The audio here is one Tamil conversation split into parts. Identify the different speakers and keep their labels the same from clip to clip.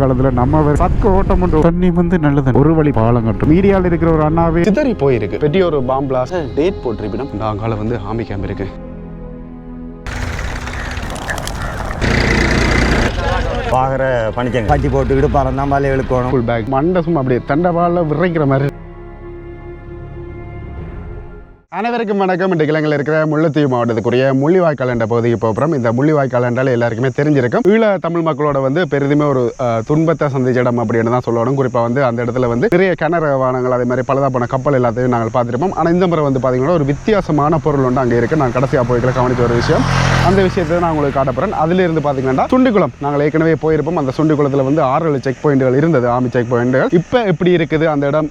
Speaker 1: காலத்துல நம்ம சக்க ஓட்டம் உண்டு. தண்ணி வந்து நல்லது ஒரு வழி பாலம் கட்டும். மீடியால இருக்கிற ஒரு அண்ணாவே
Speaker 2: சிதறி போயிருக்கு. பெரிய ஒரு பாம் பிளாஸ்ட் டேட் போட்டிருப்பிடும். இந்த அங்கால வந்து ஆமி கேம்ப் இருக்கு.
Speaker 3: பாக்குற பணிச்சங்க கட்டி போட்டுக்கிட்டு பறந்தான் பாலை இழுக்கணும்.
Speaker 2: ஃபுல் பேக் மண்டை சும்மா அப்படியே தண்டவாளில் விரைக்கிற மாதிரி. அனைவருக்கும் வணக்கம். இன்று கிழங்கில் இருக்கிற முல்லைத்தீவு மாவட்டத்துக்குரிய முள்ளிவாய்க்கால் என்ற பகுதிக்கு போகிறோம். இந்த முள்ளிவாய்க்கால் என்றால் எல்லாருக்குமே தெரிஞ்சிருக்கும். ஈழ தமிழ் மக்களோட வந்து பெரிதுமே ஒரு துன்பத்தை சந்திச்ச இடம் அப்படின்னு தான் சொல்லணும். குறிப்பாக வந்து அந்த இடத்துல வந்து நிறைய கிணறு வாகனங்கள் அதே மாதிரி பலதாக போன கப்பல் எல்லாத்தையும் நாங்கள் பார்த்துருப்போம். ஆனால் இந்த முறை வந்து பார்த்தீங்கன்னா ஒரு வித்தியாசமான பொருள் ஒன்று அங்கே இருக்குது நான் கடைசியாக போய்க்கிற கவனித்த ஒரு விஷயம். அந்த விஷயத்தை நான் உங்களுக்கு காட்டப்போகிறேன் அதிலிருந்து பார்த்தீங்கன்னா சுண்டிக்குளம் நாங்கள் ஏற்கனவே போயிருப்போம். அந்த சுண்டிக்குளத்தில் வந்து ஆறு செக் பாயிண்ட்கள் இருந்தது. ஆமி செக் பாயிண்ட்கள் இப்போ எப்படி இருக்குது? அந்த இடம்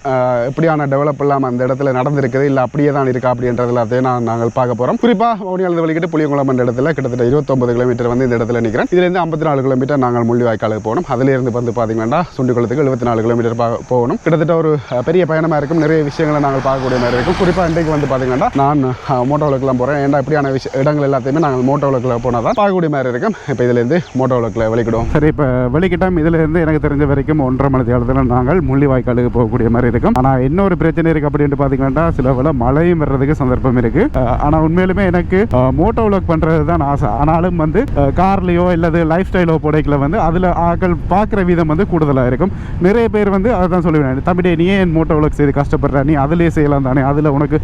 Speaker 2: எப்படியான டெவலப் இல்லாமல் அந்த இடத்துல நடந்திருக்குது? இல்லை அப்படியே தான் இருக்கா? அப்படின்றது எல்லாத்தையும் நான் நாங்கள் பார்க்க போகிறோம் குறிப்பாக மௌனியாளது வழிகிட்டு புளியங்குளம் என்ற இடத்துல கிட்டத்தட்ட இருபத்தொம்பது கிலோமீட்டர் வந்து இந்த இடத்துல நிற்கிறேன் இதுலேருந்து ஐம்பத்தி நாலு கிலோமீட்டர் நாங்கள் முள்ளிவாய்க்காலுக்கு போகணும். அதுலேருந்து வந்து பார்த்தீங்கன்னா சுண்டிக்குளத்துக்கு எழுபத்தி நாலு கிலோமீட்டர் போகணும். கிட்டத்தட்ட ஒரு பெரிய பயணமாக இருக்கும். நிறைய விஷயங்களை நாங்கள் பார்க்கக்கூடிய மாதிரி இருக்கும். குறிப்பாக இன்றைக்கு வந்து பார்த்தீங்கன்னா நான் மோட்டோவிளக்குலாம் போகிறேன் ஏன்னா இப்படியான விஷய இடங்கள் எல்லாத்தையுமே நாங்கள் மோட்டோ மோட்டோவிளக்கில் போனால் தான் பார்க்கக்கூடிய மாதிரி இருக்கும். இப்போ இதுலேருந்து மோட்டோவிளக்கில் வெளிக்கிடும்
Speaker 1: சரி இப்போ வெளிக்கிட்டோம். இதுல இருந்து எனக்கு தெரிஞ்ச வரைக்கும் ஒன்றரை மணி தேர்தலில் நாங்கள் முள்ளிவாய்க்காலுக்கு போகக்கூடிய மாதிரி இருக்கும். ஆனால் இன்னொரு பிரச்சனை இருக்குது அப்படின்னு பார்த்தீங்கன்னா சில வேலை மழையும் வர்றதுக்கு சந்தர்ப்பம் இருக்குது ஆனால் உண்மையிலுமே எனக்கு மோட்டோ விளாக் பண்ணுறது தான் ஆசை. ஆனாலும் வந்து கார்லேயோ இல்லது லைஃப் ஸ்டைலோ போடைக்கில் வந்து அதில் ஆக்கள் பார்க்குற விதம் வந்து கூடுதலாக இருக்கும். நிறைய பேர் வந்து அதை தான் சொல்லுவேன் தம்பிடே நீ ஏன் மோட்டோ விளாக் செய்து கஷ்டப்படுற? நீ அதிலே செய்யலாம் தானே. அதில் உனக்கு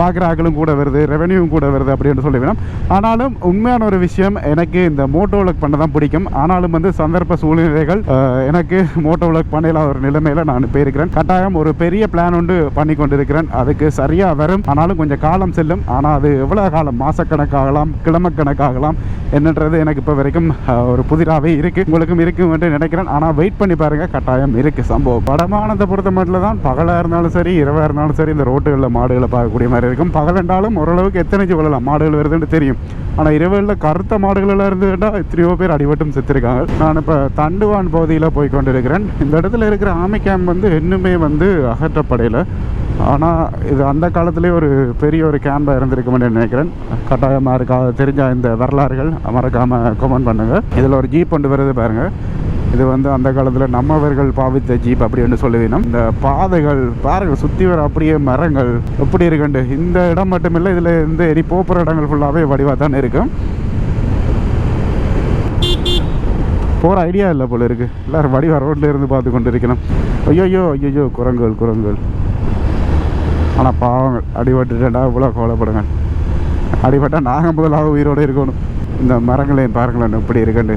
Speaker 1: பார்க்குற ஆக்களும் கூட வருது ரெவன்யூவும் கூட வருது அப்படின்னு சொல்லுவேன் ஆனாலும் உண்மையான ஒரு விஷயம் எனக்கு இந்த மோட்டோ விளக் பண்ண தான் பிடிக்கும். ஆனாலும் வந்து சந்தர்ப்ப சூழ்நிலைகள் எனக்கு மோட்டோ விளக் பண்ணலாம் ஒரு நிலைமையில நான் போயிருக்கிறேன் கட்டாயம் ஒரு பெரிய பிளான் ஒன்று பண்ணி கொண்டிருக்கிறேன். அதுக்கு சரியா வரும். ஆனாலும் கொஞ்சம் காலம் செல்லும். ஆனால் அது எவ்வளோ காலம்? மாசக்கணக்காகலாம் கிழமக்கணக்காகலாம் என்னன்றது எனக்கு இப்போ வரைக்கும் ஒரு புதிராகவே இருக்கு. உங்களுக்கும் இருக்கும் என்று நினைக்கிறேன். ஆனால் வெயிட் பண்ணி பாருங்க. கட்டாயம் இருக்கு சம்பவம். வடமானத்தை பொறுத்த மட்டும் தான் பகலாக இருந்தாலும் சரி இரவாக இருந்தாலும் சரி இந்த ரோட்டுகளில் மாடுகளை பார்க்கக்கூடிய மாதிரி இருக்கும். பகல் என்றாலும் ஓரளவுக்கு எத்தனை கொள்ளலாம் மாடுகள் வருதுன்னு தெரியும். ஆனால் இரவு இரவுகளில் கருத்த மாடுகளெல்லாம் இருந்துட்டா எத்தனையோ பேர் அடிபட்டும் செத்துருக்காங்க. நான் இப்போ தண்டுவான் பகுதியில் போய் கொண்டிருக்கிறேன். இந்த இடத்துல இருக்கிற ஆமை கேம்ப் வந்து இன்னுமே வந்து அகற்றப்படையில் ஆனால் இது அந்த காலத்திலே ஒரு பெரிய ஒரு கேம்பாக இருந்திருக்கும்னு நினைக்கிறேன். கட்டாயமாக இருக்கா தெரிஞ்ச இந்த வரலாறுகள் மறக்காமல் கமெண்ட் பண்ணுங்கள் இதில் ஒரு ஜீப் கொண்டு வருது பாருங்கள் இது வந்து அந்த காலத்தில் நம்மவர்கள் பாவித்த ஜீப் அப்படின்னு சொல்லுவீனம் இந்த பாதைகள் பாருங்கள் சுற்றி வர அப்படியே மரங்கள் எப்படி இருக்குண்டு? இந்த இடம் மட்டும் இல்லை இதில் இருந்து எரி போப்புற இடங்கள் ஃபுல்லாகவே வடிவாக தானே இருக்கும் போகிற ஐடியா இல்லை போல இருக்கு. எல்லாரும் வடிவா ரோட்ல இருந்து பார்த்து கொண்டு இருக்கணும் ஐயோ ஐயோ குரங்குகள் குரங்குகள். ஆனால் பாவங்கள். அடிபட்டுட்டா இவ்வளோ கோலப்படுங்க அடிபட்டால் நாங்கள் முதலாக உயிரோடு இருக்கணும். இந்த மரங்களையும் பாருங்களேன் எப்படி இருக்குண்டு?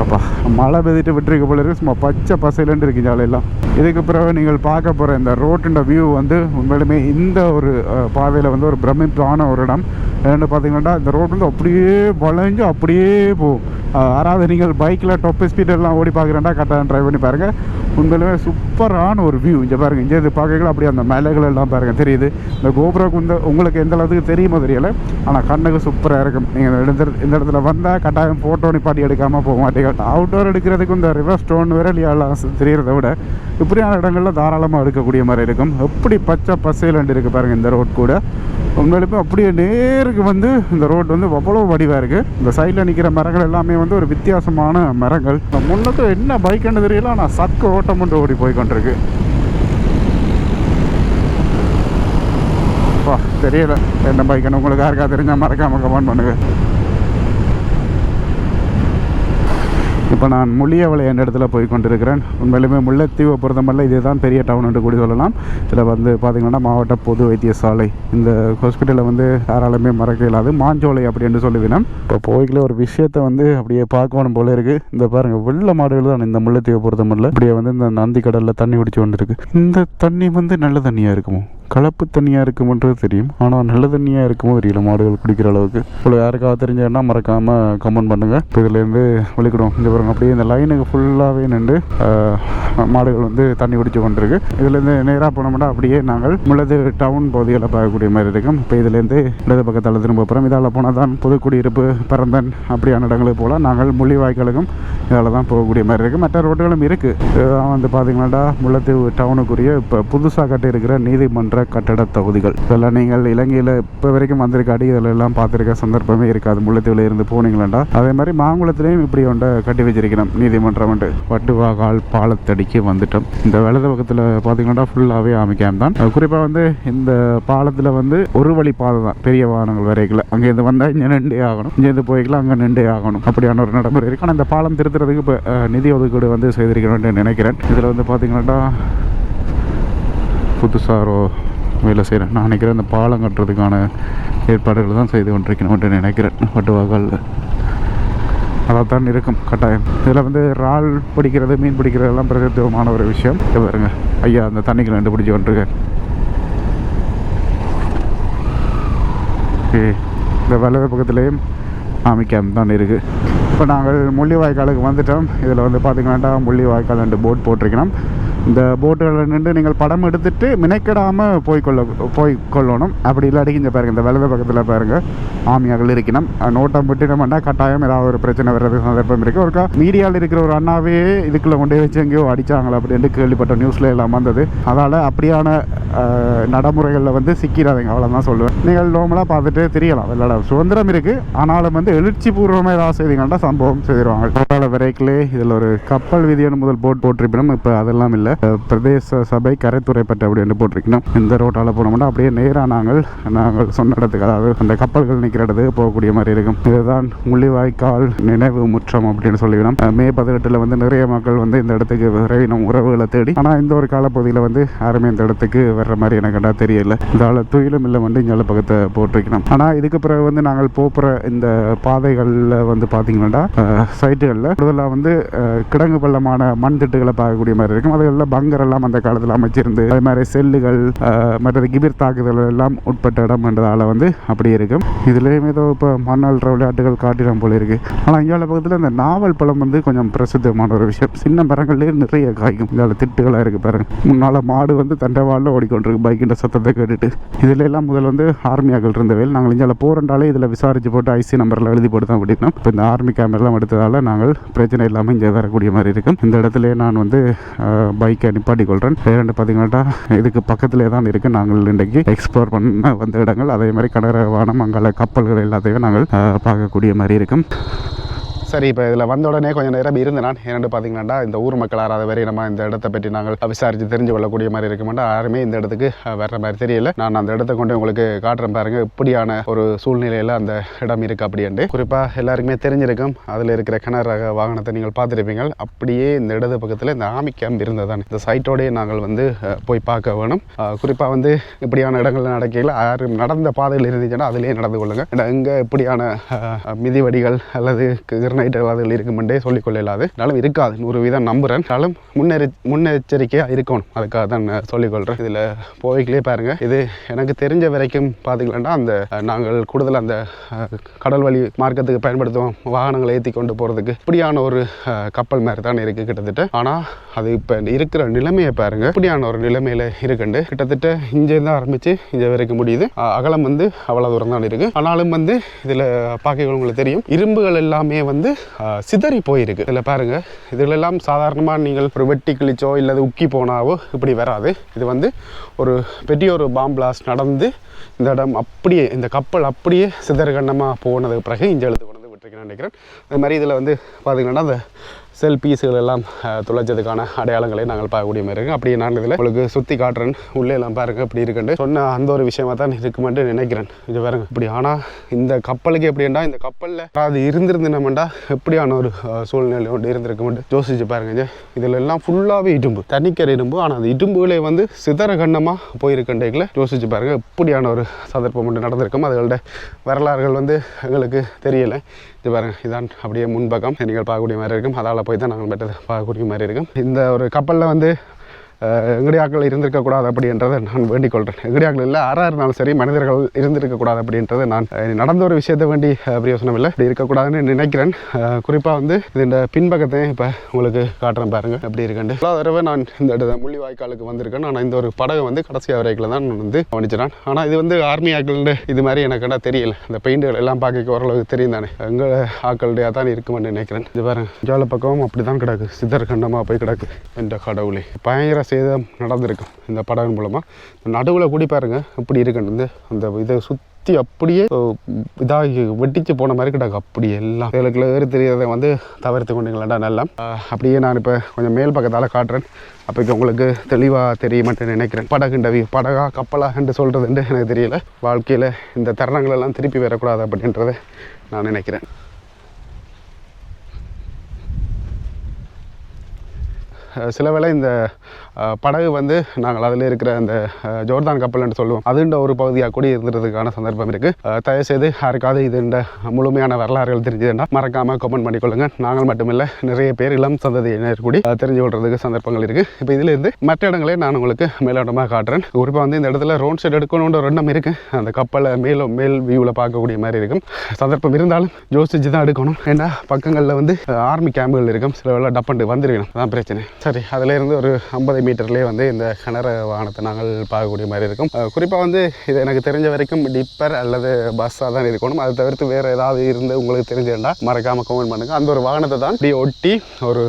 Speaker 1: அப்பா மழை பெய்துட்டு விட்டுருக்க போல இருக்கு. சும்மா பச்சை பசையிலன்னு இருக்கு ஜாலையெல்லாம். இதுக்கு பிறகு நீங்கள் பார்க்க போகிற இந்த ரோட்டுண்ட வியூ வந்து உண்மையிலுமே இந்த ஒரு பாதையில் வந்து ஒரு பிரமிப்பான ஒரு இடம். என்னென்னு பார்த்தீங்கன்னா இந்த ரோடு வந்து அப்படியே வளைஞ்சு அப்படியே போகும் யாராவது நீங்கள் பைக்கில் டொப் ஸ்பீடெல்லாம் ஓடி பார்க்குறேன்டா கரெக்டாக ட்ரைவ் பண்ணி பாருங்கள் உண்மையிலுமே சூப்பரான ஒரு வியூ இங்கே பாருங்கள் இங்கே இது பார்க்கல அப்படியே அந்த மலைகள் எல்லாம் பாருங்கள் தெரியுது. இந்த கோபுரம் இந்த உங்களுக்கு எந்த அளவுக்கு தெரியுமோ தெரியலை. ஆனால் கண்ணுக்கு சூப்பராக இருக்கும். நீங்கள் இந்த இடத்துல இந்த இடத்துல வந்தால் கட்டாயம் ஃபோட்டோ நிப்பாட்டி எடுக்காமல் போக மாட்டேங்க. அவுட்டோர் எடுக்கிறதுக்கு இந்த ரிவர் ஸ்டோன் விரலியாலாம் தெரியறத விட இப்படியான இடங்களில் தாராளமாக எடுக்கக்கூடிய மாதிரி இருக்கும். எப்படி பச்சை பசையிலண்டு இருக்குது பாருங்கள் இந்த ரோட் கூட. உங்களுமே அப்படியே நேருக்கு வந்து இந்த ரோட் வந்து அவ்வளோ வடிவாக இருக்குது இந்த சைடில் நிற்கிற மரங்கள் எல்லாமே வந்து ஒரு வித்தியாசமான மரங்கள். முன்னுக்கு என்ன பைக்குன்னு தெரியல ஆனால் சக்கு ஓட்டம் மட்டும் ஓடி போய் கொண்டிருக்கு அப்பா தெரியல. என்ன பைக்குன்னு உங்களுக்கு யாருக்கா தெரிஞ்சால் மறக்காம கமெண்ட் பண்ணுங்கள் இப்போ நான் முள்ளியவளை என்ற இடத்துல போய் கொண்டிருக்கிறேன். உண்மையிலுமே முல்லைத்தீவை பொறுத்தமல்ல இதுதான் பெரிய டவுன் என்று கூட சொல்லலாம். இதில் வந்து பார்த்திங்கன்னா மாவட்ட பொது வைத்தியசாலை. இந்த ஹாஸ்பிட்டலில் வந்து யாராலுமே மறக்க இல்லாது மாஞ்சோலை அப்படின்னு சொல்லுவினோம் இப்போ போய்க்குள்ள ஒரு விஷயத்தை வந்து அப்படியே பார்க்கணும் போல இருக்குது இந்த பாருங்கள் வெள்ள மாடுகள் தான் இந்த முல்லைத்தீவை பொறுத்தமல்ல. அப்படியே வந்து இந்த நந்தி கடலில் தண்ணி குடிச்சு கொண்டு இந்த தண்ணி வந்து நல்ல தண்ணியாக இருக்குமோ? கலப்பு தண்ணியாக இருக்குமென்றது தெரியும். ஆனால் நல்ல தண்ணியாக இருக்குமோ தெரியல. மாடுகள் குடிக்கிற அளவுக்கு. இப்போ யாருக்காவது தெரிஞ்சதுன்னா மறக்காமல் கமெண்ட் பண்ணுங்கள் இப்போ இதுலேருந்து வெளிக்கிடுவோம் இங்கே பாருங்க அப்படியே இந்த லைனுக்கு ஃபுல்லாகவே நின்று மாடுகள் வந்து தண்ணி குடிச்சு கொண்டிருக்கு. இதுலேருந்து நேராக போனோம்னா அப்படியே நாங்கள் முள்ளது டவுன் பகுதிகளை பார்க்கக்கூடிய மாதிரி இருக்கும். இப்போ இதுலேருந்து இடது பக்கத்தில் திரும்ப போகிறோம் இதால் போனால் தான் புதுக்குடியிருப்பு பரந்தன் அப்படியான இடங்களுக்கு போகலாம். நாங்கள் முள்ளிவாய்க்காலுக்கும் இதால் தான் போகக்கூடிய மாதிரி இருக்குது மற்ற ரோட்டுகளும் இருக்குது வந்து பார்த்தீங்கன்னாடா முள்ளத்தீவு டவுனுக்குரிய இப்போ புதுசாக கட்டியிருக்கிற நீதிமன்ற கட்டட தொகுதிகள். இதெல்லாம் நீங்கள் இலங்கையில் இப்போ வரைக்கும் வந்திருக்க இதில் எல்லாம் பார்த்துருக்க சந்தர்ப்பமே இருக்காது. முல்லைத்தீவில் இருந்து போனீங்களா அதே மாதிரி மாங்குளத்துலேயும் இப்படி ஒன்றை கட்டி வச்சிருக்கணும். நீதிமன்றம் வட்டுவாகால் பாலத்தடிக்கு வந்துட்டோம். இந்த வலது பக்கத்தில் பார்த்தீங்கன்னா ஃபுல்லாகவே அமைக்காம தான். குறிப்பாக வந்து இந்த பாலத்தில் வந்து ஒரு வழி பாதை தான். பெரிய வாகனங்கள் வரைக்கல அங்கேருந்து வந்தால் இங்கே நின்றே ஆகணும். இங்கேருந்து போய்க்கலாம் அங்கே நின்றே ஆகணும். அப்படியான ஒரு நடைமுறை இருக்குது ஆனால் இந்த பாலம் திருத்துறதுக்கு இப்போ நிதி ஒதுக்கீடு வந்து செய்திருக்கணும்னு நினைக்கிறேன். இதில் வந்து பார்த்தீங்கன்னா புதுசாக வேலை செய்கிறேன். நான் நினைக்கிறேன் அந்த பாலம் கட்டுறதுக்கான ஏற்பாடுகள் தான் செய்து கொண்டிருக்கணும்னு நினைக்கிறேன். வட்டுவாகாலில் அதாக தான் இருக்கும் கட்டாயம். இதில் வந்து இறால் பிடிக்கிறது மீன் பிடிக்கிறதெல்லாம் பிரதித்துவமான ஒரு விஷயம். பாருங்க. ஐயா அந்த தண்ணிக்கு ரெண்டு பிடிச்சி கொண்டிருக்கேன். ஓகே இந்த வலது பக்கத்துலேயும் ஆமி கேம்ப் தான் இருக்குது இப்போ நாங்கள் முள்ளிவாய்க்காலுக்கு வந்துட்டோம். இதில் வந்து பார்த்திங்கன்னாட்டா முள்ளி வாய்க்கால் ரெண்டு போட் போட்டிருக்கணும். இந்த போட்டுகளில் நின்று நீங்கள் படம் எடுத்துட்டு மினைக்கிடாமல் போய்க்கொள்ள போய்க்கொள்ளணும். அப்படி இல்லாட்டி இங்கே பாருங்கள் இந்த வலது பக்கத்தில் பாருங்கள் ஆமியாக்கள் இருக்கணும் நோட்டம் விட்டுட்டோம்னா கட்டாயம் ஏதாவது ஒரு பிரச்சனை வர்றது சந்தர்ப்பம் இருக்குது ஒருக்கா மீடியாவில் இருக்கிற ஒரு அண்ணாவே இதுக்குள்ளே கொண்டு வச்சு எங்கேயோ அடித்தாங்களா அப்படின்ட்டு கேள்விப்பட்ட நியூஸில் எல்லாம் வந்தது. அதால் அப்படியான நடைமுறைகளில் வந்து சிக்கிறாதீங்க. அவ்வளோதான் சொல்லுவேன். நீங்கள் நோமலாக பார்த்துட்டு தெரியலாம். விளையாட சுதந்திரம் இருக்குது ஆனாலும் வந்து எழுச்சி பூர்வமாக ஏதாவது செய்தீங்கன்னா சம்பவம் செய்திருவாங்க. கோட்டால வரைக்கிலே இதில் ஒரு கப்பல் விதியான முதல் போட் போட்டிருப்பினும் இப்போ அதெல்லாம் இல்லை. பிரதேச சபை கரைத்துறைப்பட்டு அப்படின்னு போட்டிருக்கணும். இந்த ரோட்டால் போனோம்னா அப்படியே நேராக நாங்கள் நாங்கள் சொன்ன இடத்துக்கு அதாவது அந்த கப்பல்கள் நிற்கிற இடத்துக்கு போகக்கூடிய மாதிரி இருக்கும். இதுதான் முள்ளிவாய்க்கால் நினைவு முற்றம் அப்படின்னு சொல்லிவிடும். மே பதினெட்டில் வந்து நிறைய மக்கள் வந்து இந்த இடத்துக்கு விரைவினம் உறவுகளை தேடி ஆனால் இந்த ஒரு காலப்பகுதியில் வந்து யாருமே இந்த இடத்துக்கு வர்ற மாதிரி எனக்கு கண்டா தெரியல. இதால் துயிலும் இல்லை வந்து இங்கே பக்கத்தை போட்டிருக்கணும். ஆனால் இதுக்கு பிறகு வந்து நாங்கள் போகிற இந்த பாதைகளில் வந்து பார்த்தீங்கன்னா சைட்டுகளில் கூடுதலாக வந்து கிடங்கு பள்ளமான மண் திட்டுகளை பார்க்கக்கூடிய மாதிரி இருக்கும். அதுகளில் பங்கர் எல்லாம் அந்த காலத்தில் அமைச்சிருந்து அதே மாதிரி செல்லுகள் மற்ற மற்றது கிபிர் தாக்குதல் எல்லாம் உட்பட்ட இடம் என்றதால் வந்து அப்படி இருக்கும். இதுலேயும் ஏதோ இப்போ மண்ணல்ற விளையாட்டுகள் காட்டிடம் போல இருக்கு. ஆனால் இங்கே பக்கத்தில் இந்த நாவல் பழம் வந்து கொஞ்சம் பிரசித்தமான ஒரு விஷயம். சின்ன மரங்கள்லேயே நிறைய காய்க்கும். இதில் திட்டுகளாக இருக்குது பாருங்க. முன்னால் மாடு வந்து தண்டவாளில் ஓடிக்கொண்டிருக்கு பைக்கின்ற சத்தத்தை கேட்டுட்டு. இதில் எல்லாம் முதல் வந்து ஆர்மியாக்கள் இருந்தவேல் நாங்கள் இங்கே போகிறண்டாலே இதில் விசாரிச்சு போட்டு ஐசி நம்பரில் எழுதி போட்டு தான் பிடிக்கணும் இப்போ இந்த ஆர்மி கேமரெல்லாம் எடுத்ததால் நாங்கள் பிரச்சனை இல்லாமல் இங்கே வரக்கூடிய மாதிரி இருக்கும். இந்த இடத்துல நான் வந்து பைக்கை நிப்பாட்டி கொள்கிறேன் இரண்டு பார்த்தீங்கன்னா இதுக்கு பக்கத்திலே தான் இருக்குது நாங்கள் இன்றைக்கு எக்ஸ்ப்ளோர் பண்ண வந்த இடங்கள். அதே மாதிரி கடற்கரை வானம் அங்கே கப்பல்கள் எல்லாத்தையும் நாங்கள் பார்க்கக்கூடிய மாதிரி இருக்கும்.
Speaker 2: சரி இப்போ இதில் வந்த உடனே கொஞ்சம் நேரம் இருந்து நான் என்னென்னு பார்த்தீங்கன்னா இந்த ஊர் மக்கள் யாராவது வரை நம்ம இந்த இடத்தை பற்றி நாங்கள் விசாரித்து தெரிஞ்சு கொள்ளக்கூடிய மாதிரி இருக்குமெண்டா யாருமே இந்த இடத்துக்கு வர்ற மாதிரி தெரியல. நான் அந்த இடத்த கொண்டு உங்களுக்கு காட்டுறேன் பாருங்க. இப்படியான ஒரு சூழ்நிலையில் அந்த இடம் இருக்குது அப்படின்ட்டு குறிப்பாக எல்லாருக்குமே தெரிஞ்சிருக்கும் அதில் இருக்கிற கிணறு ரக வாகனத்தை நீங்கள் பார்த்துருப்பீங்க அப்படியே இந்த இடது பக்கத்தில் இந்த ஆமி கேம்ப் இருந்ததான் இந்த சைட்டோடயே நாங்கள் வந்து போய் பார்க்க வேணும். குறிப்பாக வந்து இப்படியான இடங்களில் நடக்கையில் யாரும் நடந்த பாதையில் இருந்துச்சுன்னா அதிலேயே நடந்து கொள்ளுங்கள் ஏன்னா இங்கே இப்படியான மிதிவடிகள் அல்லது கிரனைட்டுகள் அதில் இருக்குமெண்டே சொல்லிக்கொள்ள இல்லாது நலம் இருக்காது. ஒரு விதம் நம்புகிறேன் நலம் முன்னெரி முன்னெச்சரிக்கையாக இருக்கணும். அதுக்காக தான் நான் சொல்லிக்கொள்கிறேன் இதில் போய்களே பாருங்கள் இது எனக்கு தெரிஞ்ச வரைக்கும் பார்த்தீங்கன்னா அந்த நாங்கள் கூடுதல் அந்த கடல் வழி மார்க்கத்துக்கு பயன்படுத்துவோம். வாகனங்களை ஏற்றி கொண்டு போகிறதுக்கு இப்படியான ஒரு கப்பல் மாதிரி தான் இருக்குது கிட்டத்தட்ட. ஆனால் அது இப்போ இருக்கிற நிலைமையை பாருங்க. இப்படியான ஒரு நிலைமையில் இருக்குண்டு. கிட்டத்தட்ட இங்கேருந்து ஆரம்பித்து இங்கே வரைக்கும் முடியுது. அகலம் வந்து அவ்வளோ தூரம் தான் இருக்குது ஆனாலும் வந்து இதில் பார்க்க உங்களுக்கு தெரியும். இரும்புகள் எல்லாமே வந்து வந்து சிதறி போயிருக்கு. இதில் பாருங்கள் இதிலெல்லாம் சாதாரணமாக நீங்கள் ஒரு வெட்டி கிழிச்சோ இல்லை உக்கி போனாவோ இப்படி வராது. இது வந்து ஒரு பெரிய ஒரு பாம் பிளாஸ்ட் நடந்து இந்த இடம் அப்படியே இந்த கப்பல் அப்படியே சிதறகண்டமாக போனதுக்கு பிறகு இங்கே எழுது கொண்டு வந்து விட்டுருக்கேன்னு நினைக்கிறேன். அது மாதிரி இதில் வந்து பார்த்திங்கன்னா அந்த செல் பீஸுகள் எல்லாம் துளைச்சதுக்கான அடையாளங்களை நாங்கள் பார்க்கக்கூடிய மாதிரி இருக்குது அப்படியே நான் இதில் உங்களுக்கு சுற்றி காட்டுறேன். உள்ளே எல்லாம் பாருங்க இப்படி இருக்குன்னு சொன்ன அந்த ஒரு விஷயமா தான் இருக்குமென்று நினைக்கிறேன். இது பாருங்க இப்படி. ஆனால் இந்த கப்பலுக்கு எப்படின்னா இந்த கப்பலில் அது இருந்திருந்தோம்டா எப்படியான ஒரு சூழ்நிலை ஒன்று இருந்திருக்குமென்று யோசிச்சு பாருங்க இங்க. இதில் எல்லாம் ஃபுல்லாகவே இடும்பு தனிக்கிற இடும்பு ஆனால் அந்த இடும்புகளே வந்து சிதற கண்ணமாக போயிருக்கின்றீங்களே யோசிச்சு பாருங்க எப்படியான ஒரு சந்தர்ப்பம் ஒன்று நடந்திருக்கும். அதுகளோட வரலாறுகள் வந்து எங்களுக்கு தெரியலை. இது பாருங்க இதான் அப்படியே முன்பக்கம். நீங்கள் பார்க்கக்கூடிய மாதிரி இருக்கும். அதால் போய் தான் நாங்கள் பெற்றது. பார்க்கக்கூடிய மாதிரி இருக்கும். இந்த ஒரு கப்பலில் வந்து எங்கடியாக்கள் இருந்திருக்கக்கூடாது அப்படின்றத நான் வேண்டிக் கொள்கிறேன் எங்கடியாக்கள் இல்லை ஆறாக இருந்தாலும் சரி மனிதர்கள் இருந்திருக்கக்கூடாது அப்படின்றத நான் நடந்த ஒரு விஷயத்தை வேண்டி பிரயோசனம் இல்லை இப்படி இருக்கக்கூடாதுன்னு நினைக்கிறேன். குறிப்பாக வந்து இந்த பின்பக்கத்தையும் இப்போ உங்களுக்கு காட்டுறேன் பாருங்கள் எப்படி இருக்குண்டு இவ்வளோ தடவை நான் இந்த இடத்த முள்ளிவாய்க்காலுக்கு வந்திருக்கேன். ஆனால் இந்த ஒரு படகை வந்து கடைசி வரைக்கும் தான் நான் வந்து கவனிச்சிடான் ஆனால் இது வந்து ஆர்மி ஆக்கள் இது மாதிரி எனக்கு என்ன தெரியல. இந்த பெயிண்டுகள் எல்லாம் பார்க்க ஓரளவுக்கு தெரியும் தானே. எங்கள் ஆக்களுடைய தான் இருக்குமென்னு நினைக்கிறேன். இது பாருங்கள் ஜோல பக்கமும் அப்படி தான் கிடக்கு. சித்தர் கண்டமாக போய் கிடக்கு. என்ற கடவுளே. பயங்கர சேதம் நடந்திருக்கும் இந்த படகு மூலமாக நடுவில் கூடி பாருங்க இப்படி இருக்குன்னு. அந்த இதை சுற்றி அப்படியே இதாகி வெட்டிச்சு போன மாதிரி கிடக்கு. அப்படி எல்லாம். இதுகளுக்குள்ள ஏறி வந்து தவிர்த்து கொண்டீங்களா நல்லா. அப்படியே நான் இப்போ கொஞ்சம் மேல் பக்கத்தால் காட்டுறேன். அப்போக்கு உங்களுக்கு தெளிவாக தெரியுமாட்டு நினைக்கிறேன். படகுண்டவி படகா கப்பலா என்று சொல்கிறதுன்ட்டு எனக்கு தெரியல. வாழ்க்கையில் இந்த தருணங்களெல்லாம் திருப்பி வரக்கூடாது அப்படின்றத நான் நினைக்கிறேன். சில வேளை இந்த படகு வந்து நாங்கள் அதில் இருக்கிற அந்த ஜோர்தான் கப்பல்னு சொல்லுவோம். அதுண்ட ஒரு பகுதியாக கூட இருந்துறதுக்கான சந்தர்ப்பம் இருக்குது தயவுசெய்து யாருக்காவது இதுண்ட முழுமையான வரலாறுகள் தெரிஞ்சதுன்னா மறக்காமல் கமெண்ட் பண்ணிக்கொள்ளுங்கள் நாங்கள் மட்டுமில்லை நிறைய பேர் இளம் சந்ததியினர் கூடி தெரிஞ்சு கொள்றதுக்கு சந்தர்ப்பங்கள் இருக்குது இப்போ இதிலிருந்து மற்ற இடங்களே நான் உங்களுக்கு மேலோட்டமாக காட்டுறேன். குறிப்பாக வந்து இந்த இடத்துல ரோட் சைடு எடுக்கணுன்ற ஒரு எண்ணம் இருக்குது அந்த கப்பலை மேலும் மேல் வியூவில் பார்க்கக்கூடிய மாதிரி இருக்கும். சந்தர்ப்பம் இருந்தாலும் யோசிச்சு தான் எடுக்கணும். ஏன்னா பக்கங்களில் வந்து ஆர்மி கேம்புகள் இருக்கும். சில வேலை டப்பண்டு வந்துருக்கணும். அதான் பிரச்சனை. சரி அதிலேருந்து ஒரு ஐம்பது மீட்டர்லேயே வந்து இந்த கிணறு வாகனத்தை நாங்கள் பார்க்கக்கூடிய மாதிரி இருக்கும். குறிப்பாக வந்து இது எனக்கு தெரிஞ்ச வரைக்கும் டிப்பர் அல்லது பஸ்ஸாக தான் இருக்கணும். அதை தவிர்த்து வேறு ஏதாவது இருந்து உங்களுக்கு தெரிஞ்சிருந்தா மறக்காமல் கமெண்ட் பண்ணுங்கள் அந்த ஒரு வாகனத்தை தான் இப்படி ஒட்டி ஒரு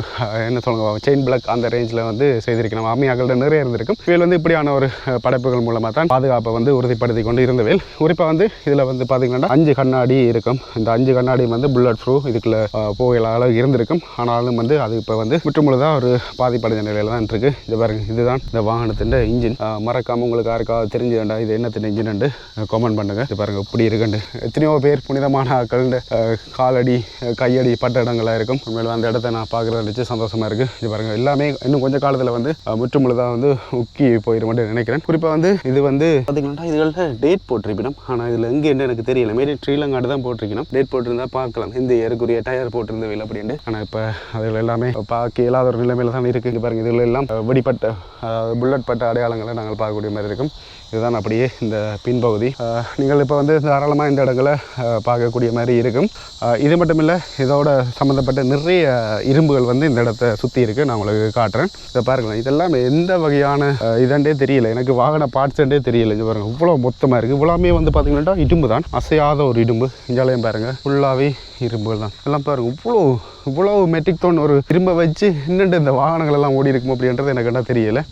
Speaker 2: என்ன சொல்லுங்க செயின் பிளக் அந்த ரேஞ்சில் வந்து செய்திருக்கணும் ஆமியாக்கள்கிட்ட நிறைய இருந்திருக்கும். இதில் வந்து இப்படியான ஒரு படைப்புகள் மூலமாக தான் பாதுகாப்பை வந்து உறுதிப்படுத்தி கொண்டு இருந்தவேல் குறிப்பாக வந்து இதில் வந்து பார்த்தீங்கன்னா அஞ்சு கண்ணாடி இருக்கும். இந்த அஞ்சு கண்ணாடி வந்து புல்லட் ப்ரூஃப் இதுக்குள்ளே போகிற அளவு இருந்திருக்கும். ஆனாலும் வந்து அது இப்போ வந்து முற்றுமுழுதாக ஒரு பாதிப்படைஞ்ச நிலையில் தான் இருக்குது பாருங்க இதுதான் இந்த வாகனத்தின் இன்ஜின் மறக்காமல் உங்களுக்கு யாருக்காவது தெரிஞ்சு வேண்டாம் இது என்னத்தின் இன்ஜின் கமெண்ட் பண்ணுங்க. இது பாருங்க இப்படி இருக்குண்டு. எத்தனையோ பேர் புனிதமான ஆட்கள் காலடி கையடி பட்ட இடங்களாக இருக்கும். உண்மையில அந்த இடத்த நான் பார்க்குறது நினச்சி சந்தோஷமா இருக்கு. இது பாருங்க எல்லாமே இன்னும் கொஞ்சம் காலத்தில் வந்து முற்றுமுழுதாக வந்து உக்கி போயிடும் நினைக்கிறேன். குறிப்பாக வந்து இது வந்து பார்த்தீங்கன்னா இதுகளில் டேட் போட்டிருப்பிடும் ஆனால் இதில் எங்கே என்ன எனக்கு தெரியல. மேரி ஸ்ரீலங்காடு தான் போட்டிருக்கணும் டேட் போட்டிருந்தா பார்க்கலாம். இந்த ஏறக்குரிய டயர் போட்டிருந்தவையில் அப்படின்ட்டு. ஆனால் இப்போ அதில் எல்லாமே பார்க்க இயலாத ஒரு நிலைமையில தான் இருக்குது இங்க பாருங்க இதில் எல்லாம் வெடிப்பட்ட வெடிப்பட்ட புல்லட் பட்ட அடையாளங்களை நாங்கள் பார்க்கக்கூடிய மாதிரி இருக்கும். இதுதான் அப்படியே இந்த பின்பகுதி. நீங்கள் இப்போ வந்து தாராளமாக இந்த இடங்களை பார்க்கக்கூடிய மாதிரி இருக்கும். இது மட்டும் இல்லை இதோட சம்மந்தப்பட்ட நிறைய இரும்புகள் வந்து இந்த இடத்த சுற்றி இருக்குது நான் உங்களுக்கு காட்டுறேன். இதை பாருங்களேன். இதெல்லாம் எந்த வகையான இதன்டே இதண்டே தெரியல. எனக்கு வாகன பார்ட்ஸ்ன்றே தெரியல. இது பாருங்கள் இவ்வளோ மொத்தமாக இருக்குது இவ்வளோமே வந்து பார்த்தீங்கன்னா இரும்பு தான். அசையாத ஒரு இரும்பு. இஞ்சாலையும் பாருங்கள் ஃபுல்லாகவே இரும்புகள் தான். எல்லாம் பாருங்கள் இவ்வளோ இவ்வளோ மெட்ரிக் தோன் ஒரு இரும்பை வச்சு என்னென்ன இந்த வாகனங்கள் எல்லாம் ஓடி இருக்கும் அப்படின்றது எனக்கு என்ன தெரியலை.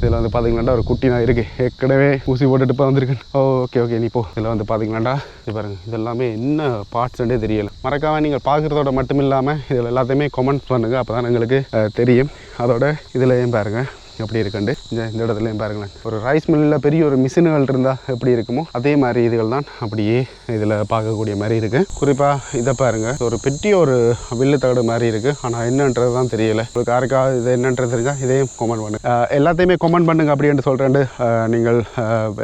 Speaker 2: இதில் வந்து பார்த்தீங்களாண்டா ஒரு குட்டி நான் இருக்குது ஏற்கனவே ஊசி போட்டுட்டு இப்போ வந்திருக்கேன். ஓகே ஓகே நீ போ. இதில் வந்து பார்த்தீங்களாண்டா இது பாருங்கள் இது எல்லாமே என்ன பார்ட்ஸ்ன்றே தெரியல. மறக்காம நீங்கள் பார்க்குறதோட மட்டும் இல்லாமல் இதில் எல்லாத்தையுமே கமெண்ட் பண்ணுங்கள் அப்போ தான் எங்களுக்கு தெரியும். அதோட இதுலையும் பாருங்கள் எப்படி இருக்குண்டு. இந்த இந்த இடத்துலையும் பாருங்களேன். ஒரு ரைஸ் மில்லில் பெரிய ஒரு மிஷின்கள் இருந்தால் எப்படி இருக்குமோ அதே மாதிரி இதுகள் தான் அப்படியே இதில் பார்க்கக்கூடிய மாதிரி இருக்குது குறிப்பாக இதை பாருங்கள் ஒரு பெரிய ஒரு வில்லு தகடு மாதிரி இருக்குது ஆனால் என்னன்றது தான் தெரியலை. உங்களுக்கு யாருக்காவது இது என்னன்றது தெரிஞ்சால் இதையும் கமெண்ட் பண்ணுங்க. எல்லாத்தையுமே கமெண்ட் பண்ணுங்கள் அப்படின்னு சொல்கிறேன் நீங்கள்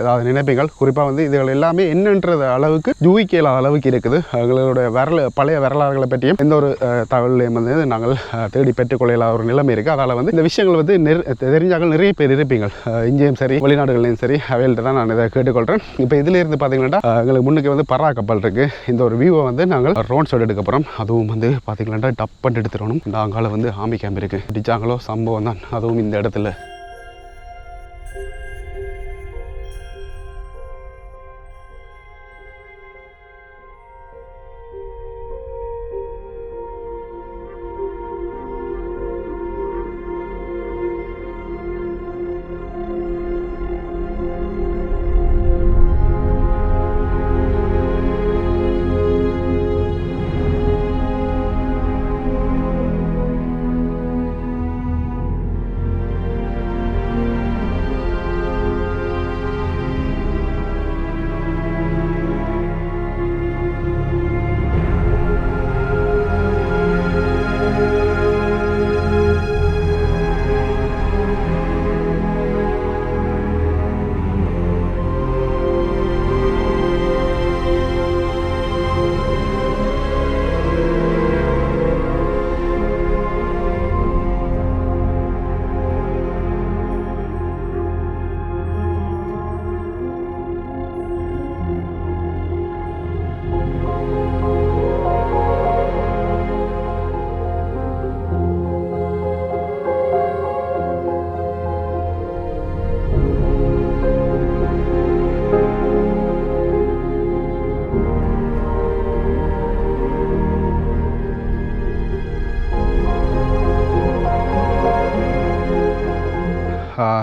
Speaker 2: ஏதாவது நினைப்பீங்கள் குறிப்பாக வந்து இதுகள் எல்லாமே என்னன்றது அளவுக்கு யூகிக்கல அளவுக்கு இருக்குது. எங்களுடைய வரல பழைய வரலாறுகளை பற்றியும் எந்த ஒரு தகவலையும் வந்து நாங்கள் தேடி பெற்றுக்கொள்ளையில ஒரு நிலைமை இருக்குது அதால் வந்து இந்த விஷயங்கள் வந்து நெர்- தெரிஞ்சாக்கள் நிறைய பேர் இருப்பீங்க. இங்கேயும் சரி வெளிநாடுகள்லையும் சரி அவைகள்ட்ட தான் நான் இதை கேட்டுக்கொள்கிறேன் இப்போ இதில் இருந்து பார்த்தீங்கன்னா எங்களுக்கு முன்னுக்கு வந்து பரா கப்பல் இருக்குது இந்த ஒரு வியூவை வந்து நாங்கள் ரோட் சைடு எடுக்க போகிறோம் அதுவும் வந்து பார்த்தீங்கன்னா டப் பண்ணிட்டு எடுத்துடணும் நாங்களும் வந்து ஆமி கேம்ப் இருக்குது அடிச்சாங்களோ சம்பவம் தான். அதுவும் இந்த இடத்துல.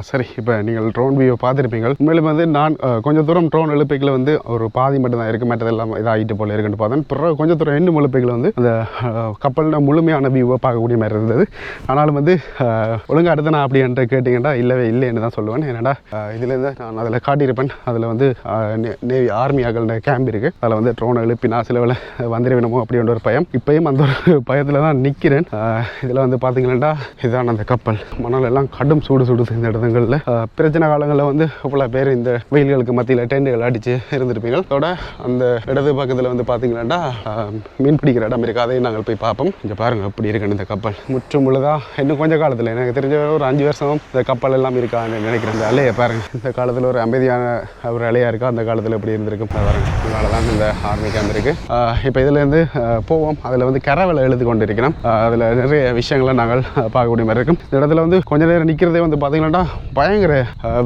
Speaker 2: சரி இப்போ நீங்கள் ட்ரோன் வியூ பார்த்துருப்பீங்க உண்மையிலும் வந்து நான் கொஞ்சம் தூரம் ட்ரோன் எழுப்பைக்கில் வந்து ஒரு பாதி மட்டும் தான் மாட்டது எல்லாம் இதாகிட்டு போல இருக்குன்னு பார்த்தேன். பிறகு கொஞ்சம் தூரம் இன்னும் எழுப்பைக்கில் வந்து அந்த கப்பலில் முழுமையான வியூவை பார்க்கக்கூடிய மாதிரி இருந்தது. ஆனாலும் வந்து ஒழுங்காக அடுத்த நான் அப்படி என்கிட்ட கேட்டிங்கன்னா இல்லவே இல்லைன்னு தான் சொல்லுவேன். ஏன்னாடா இதுலேருந்து நான் அதில் காட்டியிருப்பேன். அதில் வந்து நேவி ஆர்மி ஆகல கேம்ப் இருக்குது அதில் வந்து ட்ரோனை எழுப்பி நான் சில வேலை வந்துடுவேணுமோ அப்படின்ற ஒரு பயம். இப்பயும் அந்த ஒரு பயத்தில் தான் நிற்கிறேன் இதில் வந்து பார்த்தீங்கன்னா இதான் அந்த கப்பல். மணல் எல்லாம் கடும் சூடு சூடு சேர்ந்த இடத்துல காலங்களில் பிரச்சனை காலங்களில் வந்து இவ்வளோ பேர் இந்த வெயில்களுக்கு மத்தியில் டெண்டுகள் அடித்து இருந்திருப்பீங்க அதோட அந்த இடது பக்கத்தில் வந்து பார்த்தீங்கன்னாண்டா மீன் பிடிக்கிற இடம் இருக்குது அதையும் நாங்கள் போய் பார்ப்போம். இங்கே பாருங்கள் எப்படி இருக்குன்னு இந்த கப்பல். முற்றும் முழுதாக இன்னும் கொஞ்சம் காலத்தில் எனக்கு தெரிஞ்ச ஒரு அஞ்சு வருஷம் இந்த கப்பல் எல்லாம் இருக்கான்னு நினைக்கிறேன். இந்த அலையை பாருங்கள் இந்த காலத்தில் ஒரு அமைதியான ஒரு அலையாக இருக்கா? அந்த காலத்தில் எப்படி இருந்திருக்கும்? பாருங்கள் அதனால தான் இந்த ஆர்மி கேம்ப் இருக்குது இப்போ இதுலேருந்து போவோம். அதில் வந்து கரவலை எழுதி கொண்டு இருக்கிறோம் அதில் நிறைய விஷயங்களை நாங்கள் பார்க்கக்கூடிய மாதிரி இருக்கும். இந்த இடத்துல வந்து கொஞ்ச நேரம் நிற்கிறதே வந்து பார்த்தீங்கன்னா பயங்கர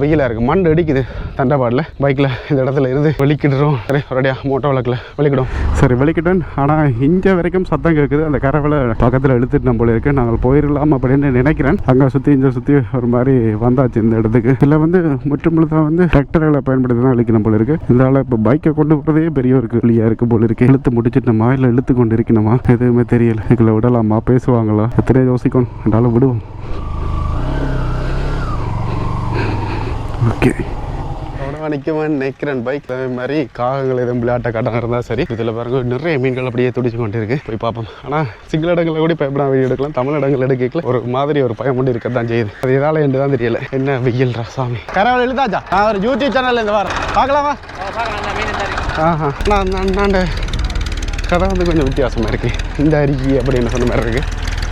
Speaker 2: வெயிலாக இருக்குது மண் அடிக்குது தண்டபாடில். பைக்கில் இந்த இடத்துல இருந்து வெளிக்கிடுறோம். சரி ஒரடியாக மோட்டோ விளக்கில் வெளிக்கிடும்
Speaker 1: சரி வெளிக்கிட்டேன். ஆனால் இங்கே வரைக்கும் சத்தம் கேட்குது அந்த கரவில் பக்கத்தில் இழுத்துட்டு நம்ம இருக்கு நாங்கள் போயிடலாம் அப்படின்னு நினைக்கிறேன். அங்கே சுற்றி இங்கே சுற்றி ஒரு மாதிரி வந்தாச்சு இந்த இடத்துக்கு. இதில் வந்து முற்றுமுழுதாக வந்து டிராக்டர்களை பயன்படுத்தி தான் இழுக்கணும் போல இருக்கு இதனால் இப்போ பைக்கை கொண்டு போகிறதே பெரிய ஒரு வழியாக இருக்கு போல இருக்கு இழுத்து முடிச்சிட்டோமா? இல்லை இழுத்து கொண்டு இருக்கணுமா எதுவுமே தெரியல. இதுல விடலாமா? பேசுவாங்களா? எத்தனை யோசிக்கணும். என்றாலும் விடுவோம். ஓகே.
Speaker 2: அவ்வளோ நிற்கவன் நிற்கிறேன் பைக் அதே மாதிரி காகங்கள் எதுவும் விளையாட்ட காட்டாக இருந்தால் சரி. இதில் பாருங்க நிறைய மீன்கள் அப்படியே துடிச்சு கொண்டு இருக்கு. போய் பார்ப்போம். ஆனால் சிங்கள இடங்களில் கூட பயப்படாம வீடியோ எடுக்கலாம்? தமிழ் இடங்கள் எடுக்கல ஒரு மாதிரி ஒரு பயம் கொண்டு இருக்க தான் செய்யுது. அது எதால என்று தான் தெரியல. என்ன வெயில் ராசாமி கரவல் எழுதாச்சா? நான் ஒரு யூடியூப் சேனல் இந்த வாரம் பார்க்கலாமா? ஆஹா. நான் நான் கதை வந்து கொஞ்சம் வித்தியாசமாக இருக்கு. இந்த அருகி அப்படின்னு சொன்ன மாதிரி இருக்கு.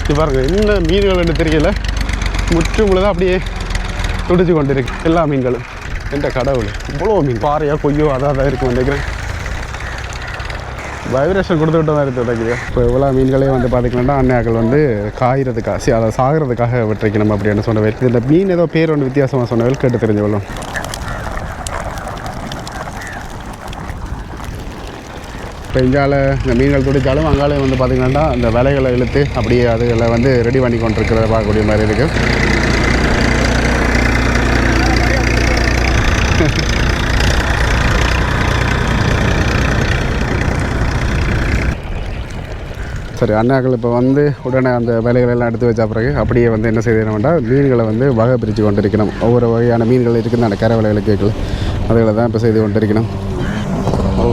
Speaker 2: இது பாருங்க என்ன மீன்கள் தெரியல. முற்று முழுதாக அப்படியே துடிச்சு கொண்டிருக்கு எல்லா மீன்களும். எந்த கடவுள் இவ்வளோ மீன். பாறையாக கொய்யோ அதான் தான் இருக்கும் நினைக்கிறேன். வைப்ரேஷன் கொடுத்துக்கிட்டு தான் இருக்குது இப்போ இவ்வளோ மீன்களே வந்து பார்த்திங்கன்னா அன்னையாக்கள் வந்து காய்கிறதுக்காக சி அதை சாகிறதுக்காக விட்டுருக்கணும் அப்படின்னு சொன்னவேல் இந்த மீன் ஏதோ பேர் ஒன்று வித்தியாசமாக சொன்னவேல் கேட்டு தெரிஞ்சவளும் இப்போ இங்கால இந்த மீன்கள் துடிச்சாலும் அங்காலே வந்து பார்த்திங்கன்னா அந்த விலைகளை இழுத்து அப்படியே அதுகளை வந்து ரெடி பண்ணி கொண்டிருக்கிறத பார்க்கக்கூடிய மாதிரி இருக்குது சரி அண்ணாக்கள் இப்போ வந்து உடனே அந்த வேலைகளை எல்லாம் எடுத்து வச்ச பிறகு அப்படியே வந்து என்ன செய்யணும்னா மீன்களை வந்து வகை பிரித்து கொண்டிருக்கணும். ஒவ்வொரு வகையான மீன்கள் இருக்குது அந்த கரை வேலைகளை கேட்கல. அதுகளை தான் இப்போ செய்து கொண்டிருக்கணும். ஓ.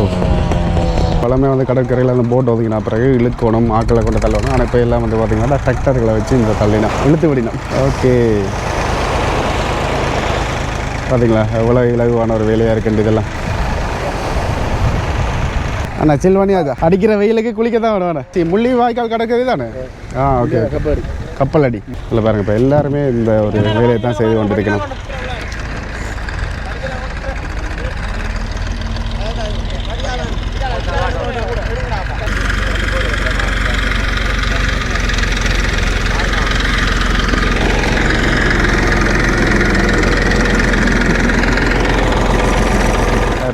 Speaker 2: பழமே வந்து கடற்கரையில் அந்த போட் ஒதுங்கினா பிறகு இழுக்கணும் ஆக்களை கொண்டு தள்ளணும். ஆனால் இப்போ எல்லாம் வந்து பார்த்திங்கன்னா டிராக்டர்களை வச்சு இந்த தள்ளினோம். இழுத்து விடினோம் ஓகே. பார்த்தீங்களா எவ்வளோ இலகுவான ஒரு வேலையாக இருக்குன்றது இதெல்லாம். அண்ணா சில்வனி அது அடிக்கிற வெயிலுக்கு குளிக்க தான் வேணும் சரி முள்ளி வாய்க்கால் கடற்கரை தானே? ஆ ஓகே கப்பல் அடி. இல்லை பாருங்க இப்போ எல்லாருமே இந்த ஒரு வேலையை தான் செய்து கொண்டிருக்கணும்.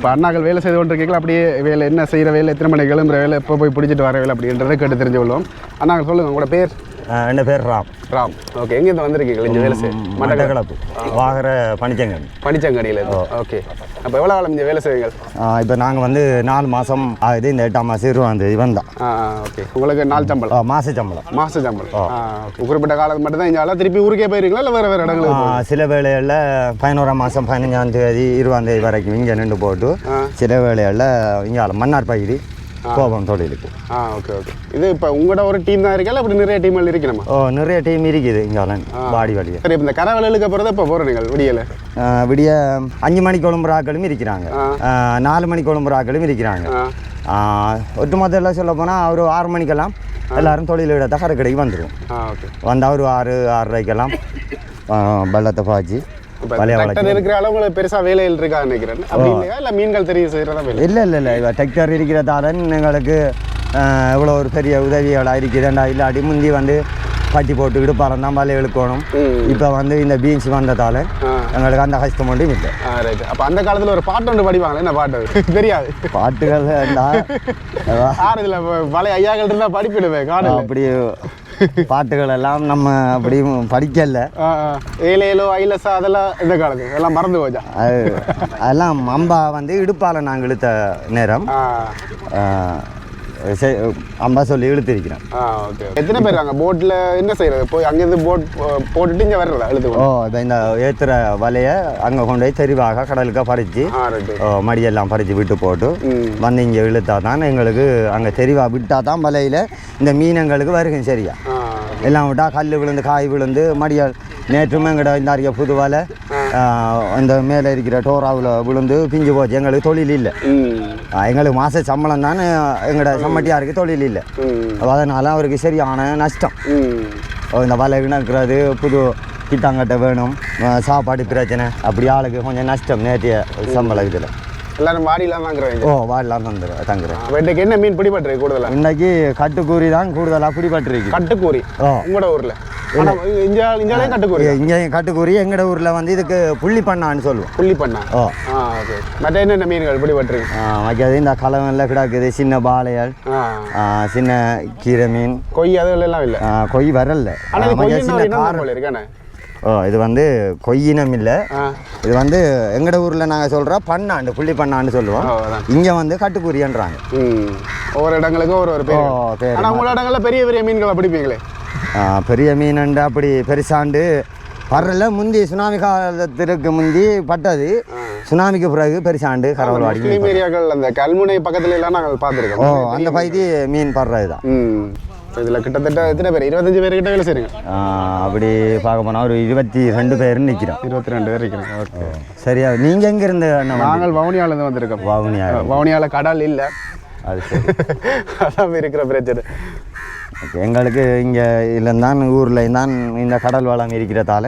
Speaker 2: இப்போ அண்ணாக்கள் வேலை செய்து கொண்டிருக்கீங்களா? அப்படியே வேலை என்ன செய்கிற வேலை எத்தனை மணிக்கு கிளம்புற வேலை எப்போ போய் பிடிச்சிட்டு வர வேலை அப்படின்றத கேட்டு தெரிஞ்சு கொள்வோம் அண்ணாக்கள் சொல்லுங்கள் உங்களோட பேர்?
Speaker 3: என் பேர் ராம்
Speaker 2: ராம் ஓகே எங்கேருந்து வந்திருக்கீங்க இந்த வேலை செய்ய
Speaker 3: மட்டக்களப்பு வாகர பனிச்சங்கன்
Speaker 2: பனிச்சங்கடியில் ஓகே அப்போ எவ்வளோ காலம் இந்த வேலை செய்வீங்க
Speaker 3: இப்போ நாங்கள் வந்து நாலு மாதம் ஆகுது இந்த எட்டாம் மாதம் இருபதாந்தேதி வந்தோம்
Speaker 2: ஆ ஓகே உங்களுக்கு நாள் சம்பளம்
Speaker 3: மாத சம்பளம்
Speaker 2: மாச சம்பளம் குறிப்பிட்ட காலத்து மட்டும் தான் இங்கே திருப்பி ஊருக்கே போயிருங்களா இல்லை வேறு வேறு
Speaker 3: ஆ,
Speaker 2: இடங்களுக்கு
Speaker 3: சில வேளைகளில் பதினோராம் மாதம் பதினஞ்சாம் தேதி இருபதாம் தேதி வரைக்கும் இங்கே நின்று போட்டு. சில வேளைகளில் இங்கே மன்னார் பகுதி கோபம் தொழிலுக்கு
Speaker 2: ஆ ஓகே ஓகே இது இப்போ உங்களோட ஒரு டீம் தான் இருக்கா? இப்படி நிறைய டீம்கள் இருக்கணுமா
Speaker 3: ஓ நிறைய டீம் இருக்குது இங்கே பாடி வழியை
Speaker 2: சரி இந்த கரவலுக்கு போகிறத இப்போ போகிற நீங்கள்? விடியல?
Speaker 3: விடிய அஞ்சு மணிக்கு கொழும்புற ஆக்களும் இருக்கிறாங்க. நாலு மணிக்கு கொழும்புற ஆக்களும் இருக்கிறாங்க.
Speaker 2: ஆ.
Speaker 3: ஒட்டுமொத்தம் சொல்ல போனால் ஒரு ஆறு மணிக்கெல்லாம் எல்லாரும் தொழில் இடத்த கடற்கடைக்கு வந்துடும் வந்தால் ஒரு ஆறு ஆறரைக்கெல்லாம் வெள்ளத்தை பாய்ச்சி
Speaker 2: டிராக்டர் இருக்கிற அளவு பெருசாக வேலையில் இருக்கா நினைக்கிறேன். அப்படி இல்லையா? இல்லை மீன்கள் தெரிய செய்கிறதா வேலை?
Speaker 3: இல்லை இல்லை இல்லை. டிராக்டர் இருக்கிறதால எங்களுக்கு இவ்வளோ ஒரு பெரிய உதவிகளாக இருக்குதுண்டா இல்லாட்டி முந்தி வந்து கட்டி போட்டு இடுப்பாரம் தான் வலை இழுக்கணும். இப்போ வந்து இந்த பீன்ஸ் வந்ததால். எங்களுக்கு அந்த கஷ்டம் மட்டும் இல்லை.
Speaker 2: அப்போ அந்த காலத்தில் ஒரு பாட்டு ஒன்று படிப்பாங்களே? என்ன பாட்டு? தெரியாது.
Speaker 3: பாட்டுகள்
Speaker 2: இதில் பழைய ஐயாக்கள் இருந்தால் படிப்பிடுவேன் காடல்
Speaker 3: அப்படி பாட்டுகள் எல்லாம் நம்ம அப்படி படிக்கல.
Speaker 2: ஏலேலோ ஐலசா அதெல்லாம் இந்த காலத்து எல்லாம் மறந்து போச்சா?
Speaker 3: அது அதெல்லாம் அம்பா வந்து இடுப்பால் நாங்கள் இழுத்த நேரம். அம்பா சொல்லி இழுத்திருக்கிறேன்.
Speaker 2: ஆ ஓகே எத்தனை பேர் இருக்காங்க? போட்டில் என்ன செய்யறது? போய் அங்கேருந்து போட் போட்டுட்டு இங்கே வர்றதா? எழுத்து
Speaker 3: ஓ இந்த ஏற்றுற வலையை அங்கே கொண்டு போய் தெருவாக கடலுக்கு பறித்து மடியெல்லாம் பறித்து விட்டு போட்டு வந்து இங்கே இழுத்தா தான் எங்களுக்கு அங்கே தெருவா விட்டால் தான் வலையில் இந்த மீனங்களுக்கு வருகும் சரியா? எல்லாம் விட்டா கல் விழுந்து காய் விழுந்து மடியால். நேற்றுமே எங்கட இந்த அறிய புது வலை. இந்த மேலே இருக்கிற டோராவில் விழுந்து பிஞ்சு போச்சு. எங்களுக்கு தொழில் இல்லை. எங்களுக்கு மாத சம்பளம் தானே எங்களோட சம்மட்டியாருக்கு தொழில் இல்லை. அதனால் அவருக்கு சரியான நஷ்டம். இந்த வலை இணக்கிறது புது கிட்டாங்கட்டை வேணும் சாப்பாடு பிரச்சனை அப்படி ஆளுக்கு கொஞ்சம் நஷ்டம் நேற்றைய சம்பளம் இதில்.
Speaker 2: எல்லாரும் மாடிலாம் வாங்குறவங்க
Speaker 3: ஓ வாடலாம் தந்துடுறேன் தங்குறேன்
Speaker 2: அப்போ இன்றைக்கு என்ன மீன் பிடிபட்டுருக்கு கூடுதலா?
Speaker 3: இன்னைக்கு கட்டுக்கூறி தான் கூடுதலாக பிடிபட்டிருக்கு.
Speaker 2: கட்டுக்கூரி
Speaker 3: ஓ.
Speaker 2: உங்களோட ஊரில்? இங்கேயும் கட்டுக்கூரி
Speaker 3: இங்கே கட்டுக்கூறி எங்கட ஊரில் வந்து இதுக்கு புள்ளி பண்ணான்னு சொல்லுவோம்.
Speaker 2: புள்ளி பண்ணா
Speaker 3: ஓ
Speaker 2: ஓகே. மற்ற என்னென்ன மீன்கள் பிடிபட்டுருக்கு?
Speaker 3: வைக்காது இந்த கலவெல்லாம் கிடக்குது சின்ன
Speaker 2: ஆ,
Speaker 3: சின்ன கீரை மீன்.
Speaker 2: கொய் அதுகள் எல்லாம் இல்லை?
Speaker 3: கொய் வரல
Speaker 2: ஆனால்
Speaker 3: சின்ன
Speaker 2: ஒரு இனம்
Speaker 3: கார-
Speaker 2: போல இருக்கானே
Speaker 3: ஓ இது வந்து கொய்யினம் இல்லை. இது வந்து எங்கட ஊரில் நாங்கள் சொல்கிறோம் பண்ணாண்டு புள்ளி பண்ணாண்டு சொல்லுவோம்.
Speaker 2: ஓ
Speaker 3: இங்கே வந்து கட்டுக்குரியன்றாங்க
Speaker 2: ஒவ்வொரு இடங்களுக்கும் ஒரு ஒரு
Speaker 3: ஓ
Speaker 2: பேர் ஆனால் உங்களோட இடங்களில் பெரிய பெரிய மீன்களை பிடிப்பீங்களே?
Speaker 3: பெரிய மீனண்டு அப்படி பெருசாண்டு வரல முந்தி சுனாமி காலத்திற்கு முந்தி பட்டது. சுனாமிக்கு பிறகு பெருசாண்டு கரவல் வாடி
Speaker 2: முஸ்லீம் ஏரியாக்கள் அந்த கல்முனை பக்கத்துல எல்லாம் நாங்கள்
Speaker 3: ஓ
Speaker 2: பார்த்துருக்கோம்
Speaker 3: அந்த பகுதி மீன் படுறது தான்
Speaker 2: ம் இதில் கிட்டத்தட்ட எத்தனை பேர்? இருபத்தஞ்சு பேர் கிட்ட வேலை செய்றீங்க?
Speaker 3: ஆ, அப்படி பார்க்க போனால் ஒரு இருபத்தி ரெண்டு பேர் நிற்கிறோம்
Speaker 2: இருபத்தி ரெண்டு பேர் இருக்கிறீங்க ஓகே
Speaker 3: சரியா? நீங்கள் அண்ணா வந்தீங்க?
Speaker 2: நாங்கள் வவுனியாலேருந்து வந்திருக்கோம்.
Speaker 3: வவுனியா
Speaker 2: வவுனியால கடல் இல்லை.
Speaker 3: அது சரி.
Speaker 2: அதான் இருக்கிற பிரச்சனை.
Speaker 3: ஓகே எங்களுக்கு இங்கே இல்லைந்தான் ஊரில் தான் இந்த கடல் வளம் இருக்கிறதால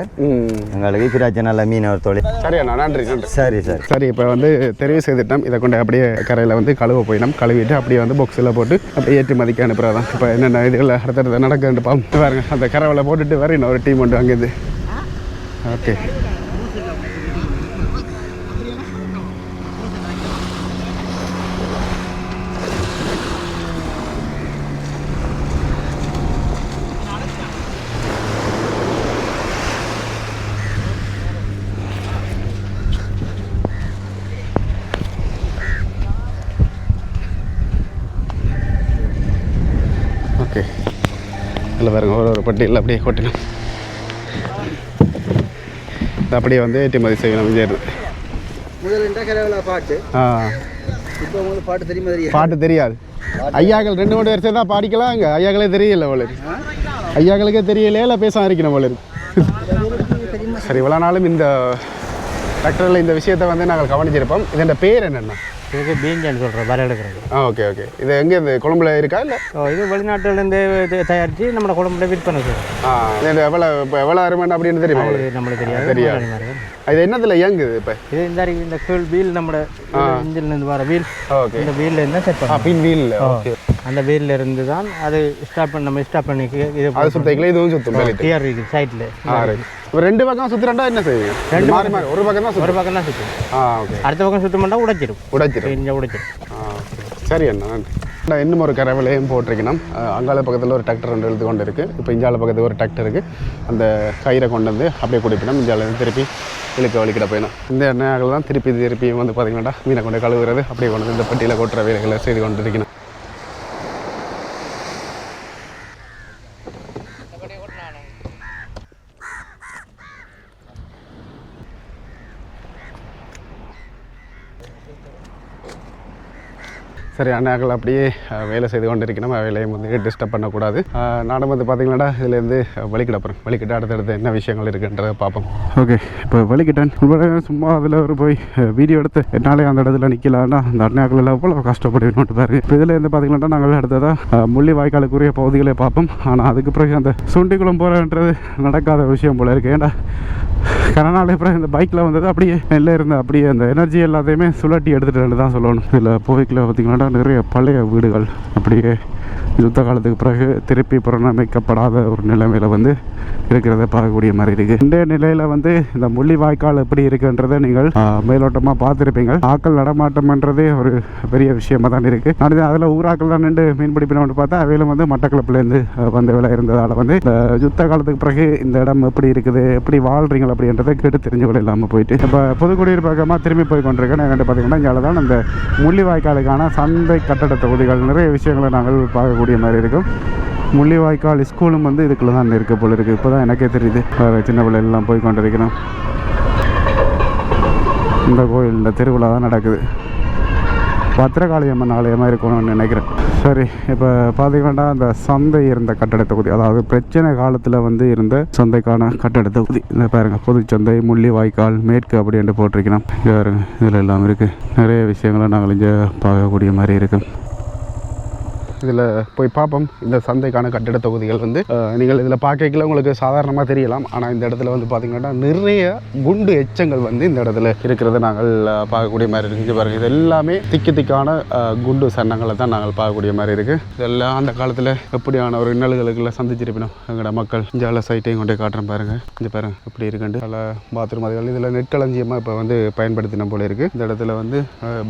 Speaker 3: எங்களுக்கு பிரச்சனை இல்லை மீனவர் தொழில்.
Speaker 2: சரி அண்ணா நன்றி நன்றி.
Speaker 3: சரி சரி.
Speaker 2: சரி இப்போ வந்து தெரிவு செய்துட்டோம். இதை கொண்டு அப்படியே கரையில் வந்து கழுவ போயிடும் கழுவிட்டு அப்படியே வந்து பாக்ஸில் போட்டு அப்படியே ஏற்றுமதிக்கு அனுப்புறதான் இப்போ என்னென்ன இதுகள் அடுத்தடுத்து நடக்குதுன்னு பாப்போம். பாருங்க அந்த கரவில் போட்டுட்டு வர இன்னும் ஒரு டீம் உண்டு அங்கேருந்து ஓகே ஓகே இதில் பாருங்க ஒரு ஒரு பட்டியலில் அப்படியே கொட்டணும் அப்படியே வந்து ஏற்றுமதி செய்யணும் விஜய்
Speaker 3: முதல்ல கரவில் பாட்டு.
Speaker 2: தெரியாது? ஐயாக்கள் ரெண்டு மூணு வருஷம் தான் பாடிக்கலாம் இங்கே ஐயாக்களே தெரியல போல. ஐயாக்களுக்கே தெரியலையே இல்லை பேச இருக்கணும் போல சரி இவ்வளோ நாளும் இந்த டாக்டரில் இந்த விஷயத்தை வந்து நாங்கள் கவனிச்சிருப்போம். இதோட பேர் என்னென்னா
Speaker 4: இதுக்கு பீஞ்சான்னு சொல்கிறோம் வர எடுக்கிறது
Speaker 2: ஓகே ஓகே. இது எங்கே இந்த கொழும்புல இருக்கா இல்லை?
Speaker 4: இது வெளிநாட்டிலேருந்து இது தயாரித்து நம்ம குழம்புல விற்பனை செய்கிறோம்
Speaker 2: இது எவ்வளோ இப்போ எவ்வளோ அருமன் அப்படின்னு தெரியுமா
Speaker 4: இது நம்மளுக்கு தெரியாது.
Speaker 2: தெரியாது. இது என்னத்தில் இயங்குது இப்போ?
Speaker 4: இது இந்த இந்த கீழ் வீல் நம்மளோட இன்ஜின்லேருந்து வர வீல்.
Speaker 2: ஓகே
Speaker 4: இந்த வீல்ல இருந்தால் செட்
Speaker 2: ஆ
Speaker 4: பண்ணும்
Speaker 2: பின் வீல் ஓகே
Speaker 4: அந்த வீல்ல இருந்து தான் அது ஸ்டாப் பண்ணி நம்ம ஸ்டாப் பண்ணி இது
Speaker 2: அது சுத்தைக்குள்ள இதுவும் சுத்தும்
Speaker 4: சைட்டில்
Speaker 2: ஆ ரைட் இப்போ ரெண்டு பக்கம் சுற்றுறா என்ன செய்வீங்க ரெண்டு மாறி மாறி ஒரு பக்கம் தான்
Speaker 4: ஒரு பக்கம் தான்
Speaker 2: ஆ ஓகே
Speaker 4: அடுத்த பக்கம் சுத்தம் பண்ணால் உடைச்சிடும்
Speaker 2: உடைச்சிடும்
Speaker 4: இங்கே உடைச்சிடும்
Speaker 2: okay. சரி அண்ணா நன்றி. அண்ணா, இன்னும் ஒரு கரவிலையும் போட்டிருக்கணும். அங்கால பக்கத்தில் ஒரு டிராக்டர் ரெண்டு எழுத்து கொண்டு இருக்குது இப்போ இஞ்சால பக்கத்தில் ஒரு டிராக்டர் இருக்குது அந்த கயிறை கொண்டு வந்து அப்படியே குடிப்பினோம் இஞ்சால இருந்து திருப்பி இழுக்க வலிக்கிட போயிடும் இந்த எண்ணெய்கள் தான் திருப்பி திருப்பி வந்து பார்த்தீங்கன்னா மீனை கொண்டு கழுவுறது அப்படியே கொண்டு வந்து இந்த பெட்டியில் கொட்டுற வேலைகளை செய்து கொண்டு இருக்கணும் சரி அண்ணாக்கள் அப்படியே வேலை செய்து கொண்டிருக்கணும். வேலையை வந்து டிஸ்டர்ப் பண்ணக்கூடாது. நானும் வந்து பார்த்தீங்கன்னா இதுலேருந்து வலிக்கிட வழிகிட்ட அடுத்தடுத்து என்ன விஷயங்கள் இருக்குன்றதை பார்ப்போம்
Speaker 1: ஓகே இப்போ வழிகிட்டேன் சும்மா அதில் ஒரு போய் வீடியோ எடுத்து என்னாலே அந்த இடத்துல நிற்கலான்னா அந்த அண்ணாக்கள் எல்லாம் எவ்வளோ கஷ்டப்படுவேன் பாருங்க இப்போ இதில் இருந்து பார்த்தீங்கன்னா நாங்கள் அடுத்ததாக முள்ளி வாய்க்காலுக்குரிய பகுதிகளை பார்ப்போம். ஆனால் அதுக்கு பிறகு அந்த சுண்டிக்குளம் போகிறன்றது நடக்காத விஷயம் போல இருக்கு. ஏன்டா கனநாளே அப்புறம் இந்த பைக்கில் வந்தது அப்படியே வெளில இருந்த அப்படியே அந்த எனர்ஜி எல்லாத்தையுமே சுழட்டி எடுத்துகிட்டு தான் சொல்லணும். இதில் போய்க்கில் பார்த்தீங்கன்னா நிறைய பழைய வீடுகள் அப்படியே யுத்த காலத்துக்கு பிறகு திருப்பி புறநமைக்கப்படாத ஒரு நிலைமையில் வந்து இருக்கிறத பார்க்கக்கூடிய மாதிரி இருக்குது இந்த நிலையில் வந்து இந்த முள்ளிவாய்க்கால் எப்படி இருக்குன்றதை நீங்கள் மேலோட்டமாக பார்த்துருப்பீங்க. ஆக்கள் நடமாட்டம்ன்றதே ஒரு பெரிய விஷயமா தான் இருக்குது அடுத்து அதில் ஊராக்கள் தான் நின்று மீன் பிடிப்பினோம்னு பார்த்தா அவையிலும் வந்து மட்டக்களப்புலேருந்து வந்த வேலை இருந்ததால் வந்து இந்த யுத்த காலத்துக்கு பிறகு இந்த இடம் எப்படி இருக்குது எப்படி வாழ்கிறீங்க அப்படின்றத கேட்டு தெரிஞ்சு கொள்ள இல்லாமல் போயிட்டு. இப்போ புதுக்குடியிருப்பகமாக திரும்பி போய் கொண்டிருக்கேன் நான் பார்த்தீங்கன்னா இங்கே தான் இந்த முள்ளிவாய்க்காலுக்கான சந்தை கட்டட தொகுதிகள் நிறைய விஷயங்களை நாங்கள் பார்க்கக்கூடிய மாதிரி இருக்கும். முள்ளிவாய்க்கால் ஸ்கூலும் வந்து இதுக்குள்ள தான் இருக்க போல இருக்குது இப்போ தான் எனக்கே தெரியுது. வேறு சின்ன பிள்ளைகள் போய் கொண்டிருக்கிறோம் இந்த கோயில் இந்த திருவிழா தான் நடக்குது. பத்திரகாளியம்மன் ஆலயமாக இருக்கணும்னு நினைக்கிறேன். சரி இப்போ பார்த்தீங்கன்னா அந்த சந்தை இருந்த கட்டட தொகுதி அதாவது பிரச்சனை காலத்தில் வந்து இருந்த சந்தைக்கான கட்டட தொகுதி. இந்த பாருங்க பொதுச்சந்தை முள்ளி வாய்க்கால் மேற்கு அப்படின்ட்டு போட்டிருக்கணும். இங்கே பாருங்க இதில் எல்லாம் இருக்குது நிறைய விஷயங்களை நாங்கள் இங்கே பார்க்கக்கூடிய மாதிரி இருக்குது
Speaker 2: இதில் போய் பார்ப்போம். இந்த சந்தைக்கான கட்டிட தொகுதிகள் வந்து நீங்கள் இதில் பார்க்கல உங்களுக்கு சாதாரணமாக தெரியலாம். ஆனால் இந்த இடத்துல வந்து பார்த்தீங்கன்னா நிறைய குண்டு எச்சங்கள் வந்து இந்த இடத்துல இருக்கிறத நாங்கள் பார்க்கக்கூடிய மாதிரி இருக்குது பாருங்கள் இது எல்லாமே திக்கு திக்கான குண்டு சன்னங்களை தான் நாங்கள் பார்க்கக்கூடிய மாதிரி இருக்குது இதெல்லாம் அந்த காலத்தில் எப்படியான ஒரு இன்னல்களுக்கெல்லாம் சந்திச்சிருப்பினோம். எங்களோட மக்கள் இந்தியாவில் சைட்டையும் கொண்டு காட்டுறேன் பாருங்கள் இங்கே பாருங்கள் எப்படி இருக்குண்டு நல்ல பாத்ரூம் அதுகள் இதில் நெற்களஞ்சியமாக இப்போ வந்து பயன்படுத்தின போல இருக்குது இந்த இடத்துல வந்து